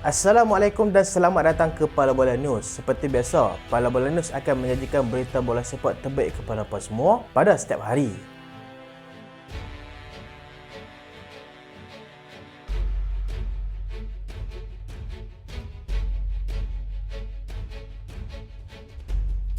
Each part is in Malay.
Assalamualaikum dan selamat datang ke Pala Bola News. Seperti biasa, Pala Bola News akan menyajikan berita bola sepak terbaik kepada anda semua pada setiap hari.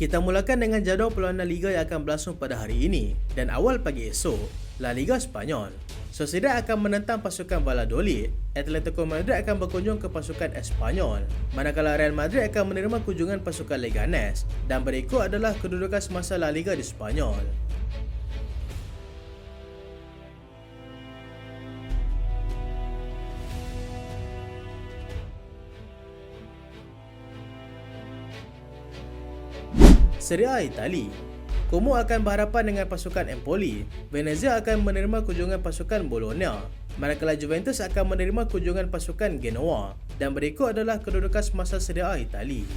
Kita mulakan dengan jadual perlawanan Liga yang akan berlangsung pada hari ini dan awal pagi esok, La Liga Spanyol. Sociedad akan menentang pasukan Valladolid. Atletico Madrid akan berkunjung ke pasukan Espanyol. Manakala Real Madrid akan menerima kunjungan pasukan Leganes. Dan berikut adalah kedudukan semasa La Liga di Spanyol. Serie A Itali Como akan berhadapan dengan pasukan Empoli. Venezia akan menerima kunjungan pasukan Bologna. Manakala Juventus akan menerima kunjungan pasukan Genoa. Dan berikut adalah kedudukan semasa Serie A Itali.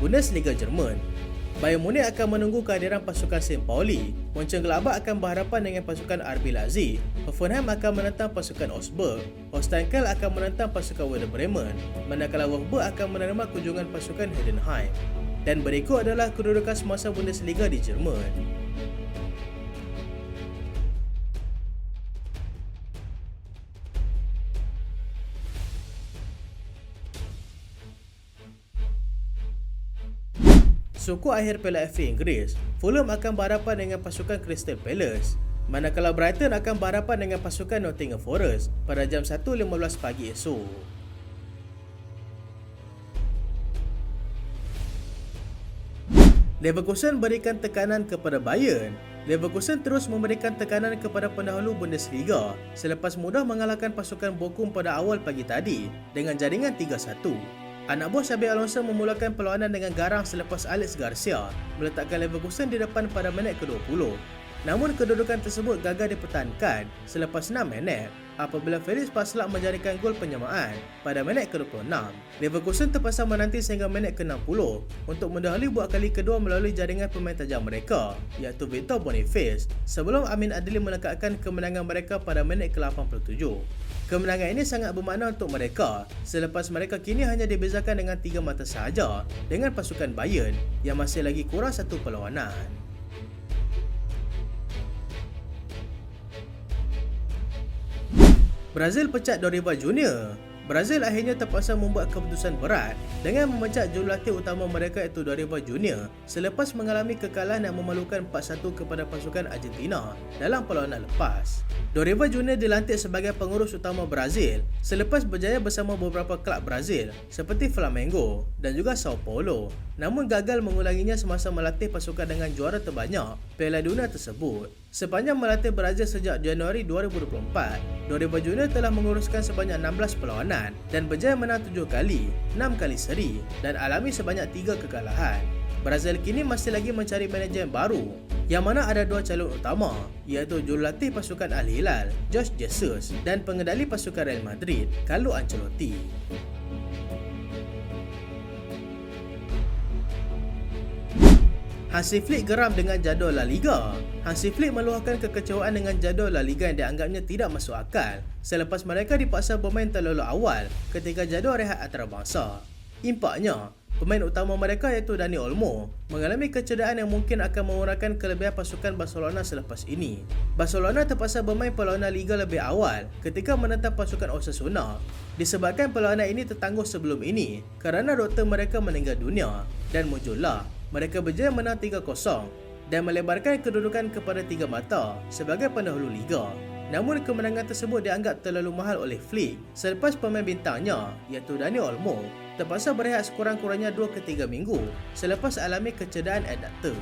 Bundesliga Jerman Bayern Munich akan menunggu kehadiran pasukan St. Pauli. Mönchengladbach akan berhadapan dengan pasukan RB Leipzig. Hoffenheim akan menentang pasukan Augsburg. Holstein Kiel akan menentang pasukan Werder Bremen. Manakala Wolfsburg akan menerima kunjungan pasukan Heidenheim. Dan berikut adalah kedudukan semasa Bundesliga di Jerman. Suku akhir Piala FA Inggeris, Fulham akan berhadapan dengan pasukan Crystal Palace. Manakala Brighton akan berhadapan dengan pasukan Nottingham Forest pada jam 1.15 pagi esok. Leverkusen berikan tekanan kepada Bayern. Leverkusen terus memberikan tekanan kepada pendahulu Bundesliga selepas mudah mengalahkan pasukan Bochum pada awal pagi tadi dengan jaringan 3-1. Anak buah Xabi Alonso memulakan perlawanan dengan garang selepas Alex Garcia meletakkan Leverkusen di depan pada minit ke-20. Namun kedudukan tersebut gagal dipertahankan selepas 6 minit apabila Felix Paslak menjadikan gol penyamaan pada minit ke-26. Leverkusen terpaksa menanti sehingga minit ke-60 untuk mendahului buat kali kedua melalui jaringan pemain tajam mereka iaitu Victor Boniface sebelum Amin Adli melekatkan kemenangan mereka pada minit ke-87. Kemenangan ini sangat bermakna untuk mereka selepas mereka kini hanya dibezakan dengan tiga mata sahaja dengan pasukan Bayern yang masih lagi kurang satu perlawanan. Brazil pecat Dorival Junior Brazil akhirnya terpaksa membuat keputusan berat dengan memecat jurulatih utama mereka iaitu Dorival Junior selepas mengalami kekalahan yang memalukan 4-1 kepada pasukan Argentina dalam perlawanan lepas. Dorival Junior dilantik sebagai pengurus utama Brazil selepas berjaya bersama beberapa kelab Brazil seperti Flamengo dan juga Sao Paulo namun gagal mengulanginya semasa melatih pasukan dengan juara terbanyak Piala Dunia tersebut. Sepanjang melatih Brazil sejak Januari 2024, Dorival Junior telah menguruskan sebanyak 16 perlawanan dan berjaya menang 7 kali, 6 kali seri dan alami sebanyak 3 kekalahan. Brazil kini masih lagi mencari manajer baru yang mana ada dua calon utama iaitu jurulatih pasukan Al Hilal, Josh Jesus dan pengendali pasukan Real Madrid, Carlo Ancelotti. Hansi Flick geram dengan jadual La Liga. Hansi Flick meluahkan kekecewaan dengan jadual La Liga yang dianggapnya tidak masuk akal selepas mereka dipaksa bermain terlalu awal ketika jadual rehat antarabangsa. Impaknya, pemain utama mereka iaitu Dani Olmo mengalami kecederaan yang mungkin akan mengurangkan kelebihan pasukan Barcelona selepas ini. Barcelona terpaksa bermain perlawanan Liga lebih awal ketika menentang pasukan Osasuna disebabkan perlawanan ini tertangguh sebelum ini kerana doktor mereka meninggal dunia dan muncullah mereka berjaya menang 3-0 dan melebarkan kedudukan kepada tiga mata sebagai pendahulu liga. Namun kemenangan tersebut dianggap terlalu mahal oleh Flick selepas pemain bintangnya iaitu Dani Olmo terpaksa berehat sekurang-kurangnya 2 ke 3 minggu selepas alami kecederaan adapter.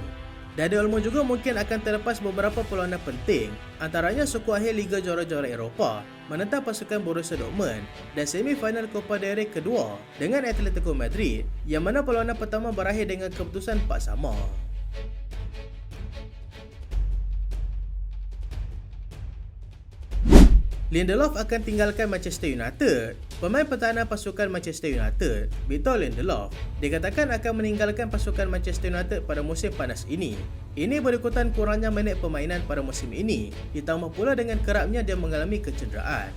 Dani Olmo juga mungkin akan terlepas beberapa perlawanan penting antaranya suku akhir Liga Juara-Juara Eropah menentang pasukan Borussia Dortmund dan semifinal Copa del Rey kedua dengan Atletico Madrid yang mana perlawanan pertama berakhir dengan keputusan 4 sama. Lindelof akan tinggalkan Manchester United. Pemain pertahanan pasukan Manchester United, Victor Lindelof, dikatakan akan meninggalkan pasukan Manchester United pada musim panas ini. Ini berikutan kurangnya minit permainan pada musim ini, ditambah pula dengan kerapnya dia mengalami kecederaan.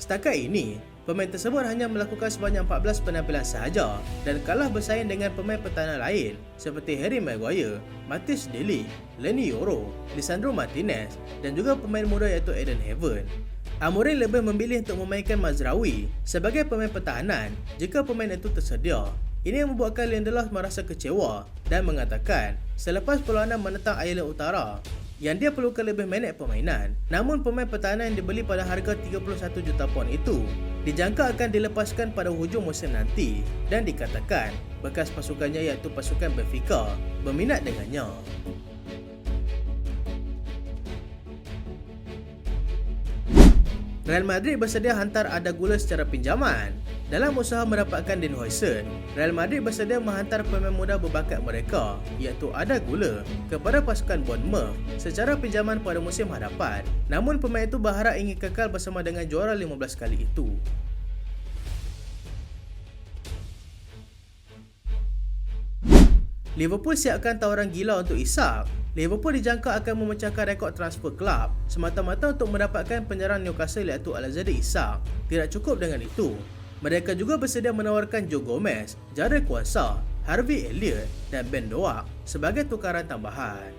Setakat ini, pemain tersebut hanya melakukan sebanyak 14 penampilan sahaja dan kalah bersaing dengan pemain pertahanan lain seperti Harry Maguire, Matis Deli, Lenny Yoro, Lisandro Martinez dan juga pemain muda iaitu Eden Heaven. Amorim lebih memilih untuk memainkan Mazraoui sebagai pemain pertahanan jika pemain itu tersedia. Ini membuatkan Lindelof merasa kecewa dan mengatakan selepas perlawanan menentang Ireland Utara, yang dia perlukan lebih minit permainan. Namun pemain pertahanan yang dibeli pada harga 31 juta pound itu dijangka akan dilepaskan pada hujung musim nanti dan dikatakan bekas pasukannya iaitu pasukan Benfica berminat dengannya. Real Madrid bersedia hantar Ada Gula secara pinjaman. Dalam usaha mendapatkan Dean Huijsen, Real Madrid bersedia menghantar pemain muda berbakat mereka iaitu Ada Gula kepada pasukan Bournemouth secara pinjaman pada musim hadapan. Namun pemain itu berharap ingin kekal bersama dengan juara 15 kali itu. Liverpool siapkan tawaran gila untuk Isak Liverpool dijangka akan memecahkan rekod transfer kelab semata-mata untuk mendapatkan penyerang Newcastle iaitu Alexander Isak. Tidak cukup dengan itu, mereka juga bersedia menawarkan Joe Gomez, Jared Kuasa, Harvey Elliott dan Ben Doak sebagai tukaran tambahan.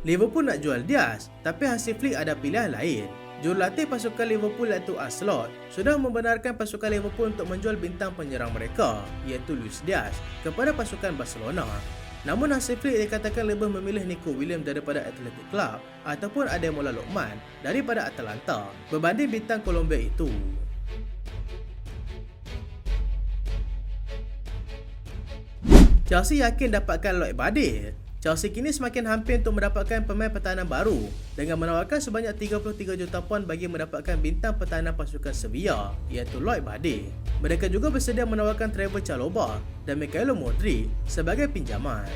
Liverpool nak jual Diaz, tapi Hansi Flick ada pilihan lain. Jurulatih pasukan Liverpool iaitu Aslot sudah membenarkan pasukan Liverpool untuk menjual bintang penyerang mereka iaitu Luis Diaz kepada pasukan Barcelona. Namun Hansi Flick dikatakan lebih memilih Nico Williams daripada Athletic Club ataupun Ademola Lokman daripada Atalanta berbanding bintang Colombia itu. Chelsea yakin dapatkan Lloyd Badir Chelsea kini semakin hampir untuk mendapatkan pemain pertahanan baru dengan menawarkan sebanyak 33 juta pound bagi mendapatkan bintang pertahanan pasukan Sevilla iaitu Lloyd Bade. Mereka juga bersedia menawarkan Trevor Chalobah dan Mikhailo Modric sebagai pinjaman.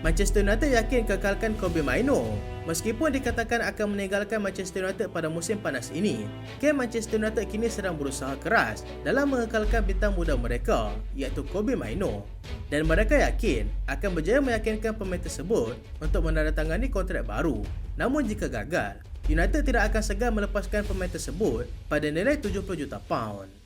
Manchester United yakin kekalkan Kobe Maino meskipun dikatakan akan meninggalkan Manchester United pada musim panas ini. Kem Manchester United kini sedang berusaha keras dalam mengekalkan bintang muda mereka iaitu Kobe Maino dan mereka yakin akan berjaya meyakinkan pemain tersebut untuk menandatangani kontrak baru. Namun jika gagal, United tidak akan segan melepaskan pemain tersebut pada nilai 70 juta pound.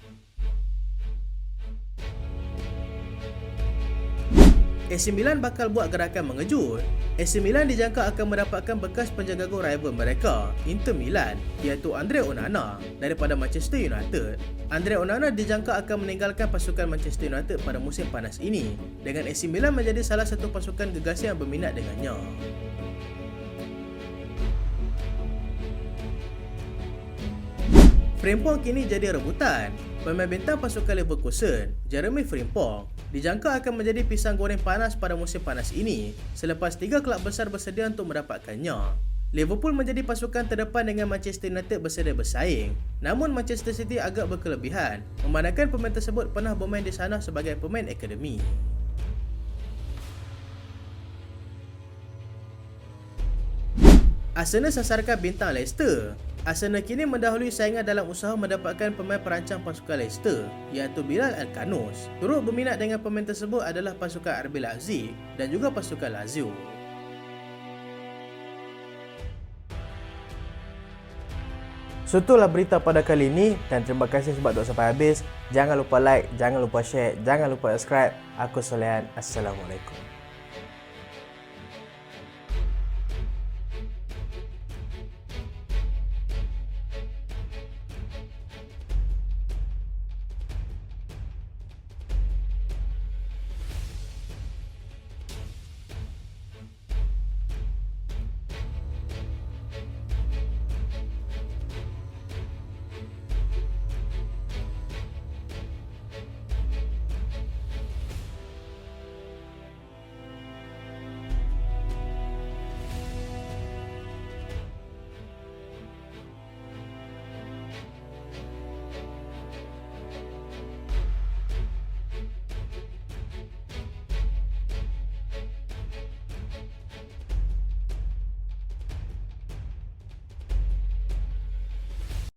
AC Milan bakal buat gerakan mengejut. AC Milan dijangka akan mendapatkan bekas penjaga gol rival mereka, Inter Milan, iaitu Andre Onana daripada Manchester United. Andre Onana dijangka akan meninggalkan pasukan Manchester United pada musim panas ini dengan AC Milan menjadi salah satu pasukan gegasi yang berminat dengannya. Frimpong kini jadi rebutan. Pemain bintang pasukan Leverkusen, Jeremy Frimpong, dijangka akan menjadi pisang goreng panas pada musim panas ini selepas tiga kelab besar bersedia untuk mendapatkannya. Liverpool menjadi pasukan terdepan dengan Manchester United bersedia bersaing. Namun Manchester City agak berkelebihan memandangkan pemain tersebut pernah bermain di sana sebagai pemain akademi. Arsenal sasarkan bintang Leicester Arsenal kini mendahului saingan dalam usaha mendapatkan pemain perancang pasukan Leicester iaitu Bilal Al-Kanous. Turut berminat dengan pemain tersebut adalah pasukan RB Leipzig dan juga pasukan Lazio. So itulah berita pada kali ini dan terima kasih sebab dah sampai habis. Jangan lupa like, jangan lupa share, jangan lupa subscribe. Aku Solehan. Assalamualaikum.